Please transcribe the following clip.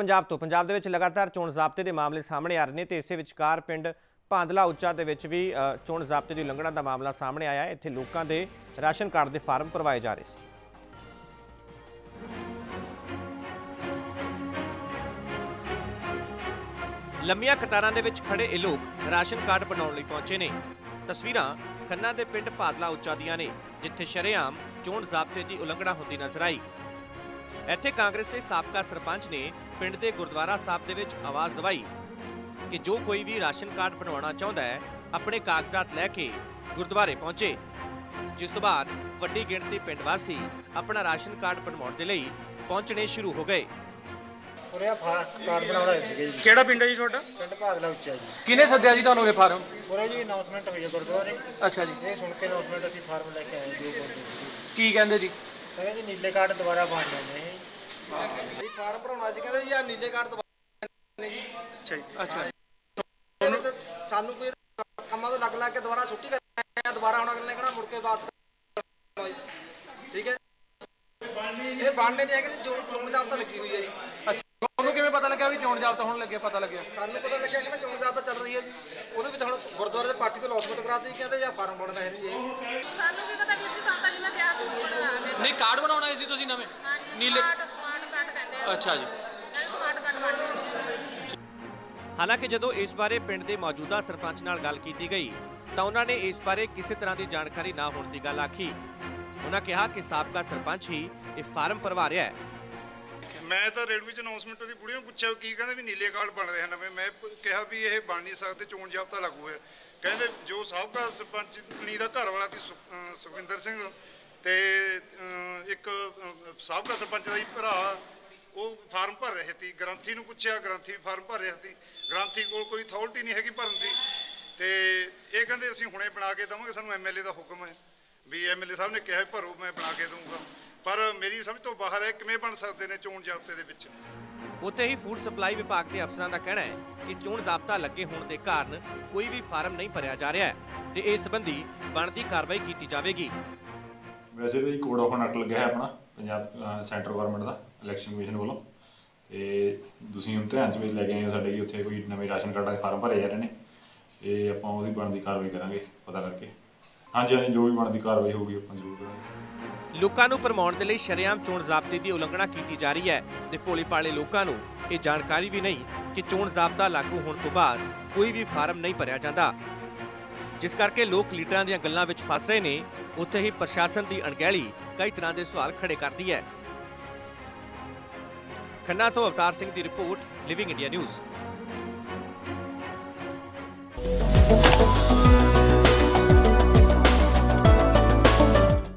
ਪੰਜਾਬ ਤੋਂ। ਪੰਜਾਬ ਦੇ ਵਿੱਚ ਲਗਾਤਾਰ ਚੋਣ ਜ਼ਾਬਤੇ ਦੇ ਮਾਮਲੇ ਸਾਹਮਣੇ ਆ ਰਹੇ ਨੇ ਤੇ ਇਸੇ ਵਿਚਕਾਰ ਪਿੰਡ ਭਾਂਦਲਾ ਉੱਚਾ ਦੇ ਵਿੱਚ ਵੀ ਚੋਣ ਜ਼ਾਬਤੇ ਦੀ ਉਲੰਘਣਾ ਦਾ ਮਾਮਲਾ ਸਾਹਮਣੇ ਆਇਆ ਹੈ। ਇੱਥੇ ਲੋਕਾਂ ਦੇ ਰਾਸ਼ਨ ਕਾਰਡ ਦੇ ਫਾਰਮ ਭਰਵਾਏ ਜਾ ਰਹੇ ਸੀ। ਲੰਮੀਆਂ ਕਤਾਰਾਂ ਦੇ ਵਿੱਚ ਖੜੇ ਇਹ ਲੋਕ ਰਾਸ਼ਨ ਕਾਰਡ ਬਣਾਉਣ ਲਈ ਪਹੁੰਚੇ ਨੇ। ਤਸਵੀਰਾਂ ਖੰਨਾ ਦੇ ਪਿੰਡ ਭਾਦਲਾ ਉੱਚਾ ਦੀਆਂ ਨੇ, ਜਿੱਥੇ ਸ਼ਰੇਆਮ ਚੋਣ ਜ਼ਾਬਤੇ ਦੀ ਉਲੰਘਣਾ ਹੁੰਦੀ ਨਜ਼ਰ ਆਈ। ਇੱਥੇ ਕਾਂਗਰਸ ਦੇ ਸਾਬਕਾ ਸਰਪੰਚ ਨੇ ਪਿੰਡ ਦੇ ਗੁਰਦੁਆਰਾ ਸਾਹਿਬ ਦੇ ਵਿੱਚ ਆਵਾਜ਼ ਦਵਾਈ ਕਿ ਜੋ ਕੋਈ ਵੀ ਰਾਸ਼ਨ ਕਾਰਡ ਬਣਵਾਉਣਾ ਚਾਹੁੰਦਾ ਹੈ ਆਪਣੇ ਕਾਗਜ਼ਾਤ ਲੈ ਕੇ ਗੁਰਦੁਆਰੇ ਪਹੁੰਚੇ। ਜਿਸ ਤੋਂ ਬਾਅਦ ਵੱਡੀ ਗਿਣਤੀ ਪਿੰਡ ਵਾਸੀ ਆਪਣਾ ਰਾਸ਼ਨ ਕਾਰਡ ਬਣਵਾਉਣ ਦੇ ਲਈ ਪਹੁੰਚਣੇ ਸ਼ੁਰੂ ਹੋ ਗਏ। ਉਰੇ ਆ ਫਾ- ਕਾਰਡ ਬਣਾਉਣਾ ਹੈ ਸੀਗਾ ਜੀ। ਕਿਹੜਾ ਪਿੰਡ ਹੈ ਜੀ ਤੁਹਾਡਾ? ਪਿੰਡ ਭਾਗਲਾ ਉੱਚਾ ਜੀ। ਕਿਹਨੇ ਸੱਦਿਆ ਜੀ ਤੁਹਾਨੂੰ ਇਹ ਫਾਰਮ? ਉਰੇ ਜੀ ਅਨਾਉਂਸਮੈਂਟ ਹੋਈ ਹੈ ਗੁਰਦੁਆਰੇ। ਅੱਛਾ ਜੀ। ਇਹ ਸੁਣ ਕੇ ਅਨਾਉਂਸਮੈਂਟ ਅਸੀਂ ਫਾਰਮ ਲੈ ਕੇ ਆਏ ਜੀ ਕੀ ਕਹਿੰਦੇ ਜੀ? ਕਹਿੰਦੇ ਜੀ ਨੀਲੇ ਕਾਰਡ ਦੁਬਾਰਾ ਬਣ ਜਾਂਦੇ ਇਹ ਜੀ ਫਾਰਮ ਭਰਾਉਣਾ ਸੀ ਕਹਿੰਦੇ ਜੀ ਆ ਨੀਲੇ ਕਾਰਡ ਅੱਛਾ ਜੀ ਅੱਛਾ ਵਿੱਚ ਸਾਨੂੰ ਕੋਈ ਕੰਮਾਂ ਤੋਂ ਲੱਗ ਲੱਗ ਕੇ ਦੁਬਾਰਾ ਛੁੱਟੀ ਕਰ ਆ ਦੁਬਾਰਾ ਹੁਣ ਅਗਲੇ ਕਹਣਾ ਮੁੜ ਕੇ ਵਾਪਸ ਕਰਨਾ ਜੀ। ਠੀਕ ਹੈ ਇਹ ਬਣਨੇ ਨਹੀਂ ਹੈਗੇ ਜੀ ਚੋਣ ਚੋਣ ਜਾਬਤਾ ਲੱਗੀ ਹੋਈ ਹੈ ਜੀ। ਅੱਛਾ ਤੁਹਾਨੂੰ ਕਿਵੇਂ ਪਤਾ ਲੱਗਿਆ ਵੀ ਚੋਣ ਜਾਬਤਾ ਹੁਣ ਲੱਗਿਆ ਪਤਾ ਲੱਗਿਆ? ਸਾਨੂੰ ਪਤਾ ਲੱਗਿਆ ਕਿ ਨਾ ਚੋਣ ਜਾਬਤਾ ਚੱਲ ਰਹੀ ਹੈ ਜੀ। ਉਹਦੇ ਵਿੱਚ ਹੁਣ ਗੁਰਦੁਆਰੇ ਦੇ ਪਾਰਟੀ ਤੋਂ ਲੌਸਮੈਂਟ ਕਰਾਤੀ ਕਹਿੰਦੇ ਜਾਂ ਫਾਰਮ ਬਣਨਾ ਹੈ ਜੀ। ਇਹ ਸਾਨੂੰ ਵੀ ਪਤਾ ਨਹੀਂ ਸੰਤਾ ਜੀ ਮੈਂ ਕਿਹਾ ਸੀ ਹੁਣ ਆ ਗਏ ਨਹੀਂ ਕਾਰਡ ਬਣਾਉਣਾ ਸੀ ਤੁਸੀਂ ਨਵੇਂ? ਨੀਲੇ ਸਮਾਰਟ ਸਮਾਰਟ ਕਾਰਡ ਕਹਿੰਦੇ ਆ। ਅੱਛਾ ਜੀ। ਸਮਾਰਟ ਕਾਰਡ ਬਣ ਗਿਆ। ਹਾਲਾਂਕਿ ਜਦੋਂ ਇਸ ਬਾਰੇ ਪਿੰਡ ਦੇ ਮੌਜੂਦਾ ਸਰਪੰਚ ਨਾਲ ਗੱਲ ਕੀਤੀ ਗਈ ਤਾਂ ਉਹਨਾਂ ਨੇ ਇਸ ਬਾਰੇ ਕਿਸੇ ਤਰ੍ਹਾਂ ਦੀ ਜਾਣਕਾਰੀ ਨਾ ਹੋਣ ਦੀ ਗੱਲ ਆਖੀ। ਉਹਨਾਂ ਕਿਹਾ ਕਿ ਸਾਬਕਾ ਸਰਪੰਚ ਹੀ ਇਹ ਫਾਰਮ ਭਰਵਾ ਰਿਹਾ ਹੈ। ਮੈਂ ਤਾਂ ਰੇਡਵੇ ਚ ਅਨਾਉਂਸਮੈਂਟ ਉਹਦੀ ਬੁੜੀਆਂ ਨੂੰ ਪੁੱਛਿਆ ਕੀ ਕਹਿੰਦੇ ਵੀ ਨੀਲੇ ਕਾਰਡ ਬਣ ਰਹੇ ਹਨ ਨਵੇਂ? ਮੈਂ ਕਿਹਾ ਵੀ ਇਹ ਬਣ ਨਹੀਂ ਸਕਦੇ ਚੋਣ ਜਾਬਤਾ ਲਾਗੂ ਹੈ ਕਹਿੰਦੇ ਜੋ ਸਾਬਕਾ ਸਰਪੰਚ ਨੀ ਦਾ ਘਰ ਵਾਲਾ ਸੀ ਸੁਖਵਿੰਦਰ ਸਿੰਘ ਤੇ ਇੱਕ ਸਾਬਕਾ ਸਰਪੰਚ ਦਾ ਹੀ ਭਰਾ, ਉਹ ਫਾਰਮ ਭਰ ਰਹੇ ਸੀ। ਗ੍ਰੰਥੀ ਨੂੰ ਪੁੱਛਿਆ, ਗ੍ਰੰਥੀ ਫਾਰਮ ਭਰ ਰਿਹਾ ਸੀ। ਗ੍ਰੰਥੀ ਕੋਲ ਕੋਈ ਅਥਾਰਟੀ ਨਹੀਂ ਹੈਗੀ ਭਰਨ ਦੀ। ਤੇ ਇਹ ਕਹਿੰਦੇ ਅਸੀਂ ਹੁਣੇ ਬਣਾ ਕੇ ਦਵਾਂਗੇ, ਸਾਨੂੰ ਐਮਐਲਏ ਦਾ ਹੁਕਮ ਹੈ। ਵੀ ਐਮਐਲਏ ਸਾਹਿਬ ਨੇ ਕਿਹਾ ਵੀ ਭਰੋ, ਮੈਂ ਬਣਾ ਕੇ ਦਊਂਗਾ। ਪਰ ਮੇਰੀ ਸਮਝ ਤੋਂ ਬਾਹਰ ਹੈ, ਕਿਵੇਂ ਬਣ ਸਕਦੇ ਨੇ ਚੋਣ ਜਾਬਤੇ ਦੇ ਵਿੱਚ? ਉੱਥੇ ਹੀ ਫੂਡ ਸਪਲਾਈ ਵਿਭਾਗ ਦੇ ਅਫਸਰਾਂ ਦਾ ਕਹਿਣਾ ਹੈ ਕਿ ਚੋਣ ਜ਼ਾਬਤਾ ਲੱਗੇ ਹੋਣ ਦੇ ਕਾਰਨ ਕੋਈ ਵੀ ਫਾਰਮ ਨਹੀਂ ਭਰਿਆ ਜਾ ਰਿਹਾ ਹੈ ਤੇ ਇਸ ਸੰਬੰਧੀ ਬਣਦੀ ਕਾਰਵਾਈ ਕੀਤੀ ਜਾਵੇਗੀ। ਵੈਸੇ ਤਾਂ ਜੀ ਕੋਡ ਆਫ ਕੰਡਕਟ ਲੱਗਿਆ ਹੈ ਆਪਣਾ, ਪੰਜਾਬ ਸੈਂਟਰ ਗਵਰਨਮੈਂਟ ਦਾ ਇਲੈਕਸ਼ਨ ਕਮਿਸ਼ਨ ਵੱਲੋਂ। ਤੇ ਤੁਸੀਂ ਹੁਣ ਧਿਆਨ ਚ ਵੀ ਲੈ ਕੇ ਆਏ ਹੋ ਸਾਡੇ ਕਿ ਉੱਥੇ ਕੋਈ ਨਵੇਂ ਰਾਸ਼ਨ ਕਾਰਡਾਂ ਦੇ ਫਾਰਮ ਭਰੇ ਜਾ ਰਹੇ ਨੇ। ਤੇ ਆਪਾਂ ਉਹਦੀ ਬਣਦੀ ਕਾਰਵਾਈ ਕਰਾਂਗੇ, ਪਤਾ ਕਰਕੇ। ਹਾਂਜੀ ਹਾਂਜੀ, ਜੋ ਵੀ ਬਣਦੀ ਕਾਰਵਾਈ ਹੋਊਗੀ ਆਪਾਂ ਜ਼ਰੂਰ ਕਰਾਂਗੇ। ਲੋਕਾਂ ਨੂੰ ਭਰਮਾਉਣ ਦੇ ਲਈ ਸ਼ਰੇਆਮ ਚੋਣ ਜ਼ਾਬਤੇ ਦੀ ਉਲੰਘਣਾ ਕੀਤੀ ਜਾ ਰਹੀ ਹੈ ਤੇ ਭੋਲੇ ਪਾਲੇ ਲੋਕਾਂ ਨੂੰ ਇਹ ਜਾਣਕਾਰੀ ਵੀ ਨਹੀਂ ਕਿ ਚੋਣ ਜ਼ਾਬਤਾ ਲਾਗੂ ਹੋਣ ਤੋਂ ਬਾਅਦ ਕੋਈ ਵੀ ਫਾਰਮ ਨਹੀਂ ਭਰਿਆ ਜਾਂਦਾ। ਜਿਸ ਕਰਕੇ ਲੋਕ ਲੀਡਰਾਂ ਦੀਆਂ ਗੱਲਾਂ ਵਿੱਚ ਫਸ ਰਹੇ ਨੇ, ਉੱਥੇ ਹੀ ਪ੍ਰਸ਼ਾਸਨ ਦੀ ਅਣਗਹਿਲੀ ਕਈ ਤਰ੍ਹਾਂ ਦੇ ਸਵਾਲ ਖੜੇ ਕਰਦੀ ਹੈ। ਖੰਨਾ ਤੋਂ ਅਵਤਾਰ ਸਿੰਘ ਦੀ ਰਿਪੋਰਟ ਲਿਵਿੰਗ ਇੰਡੀਆ ਨਿਊਜ਼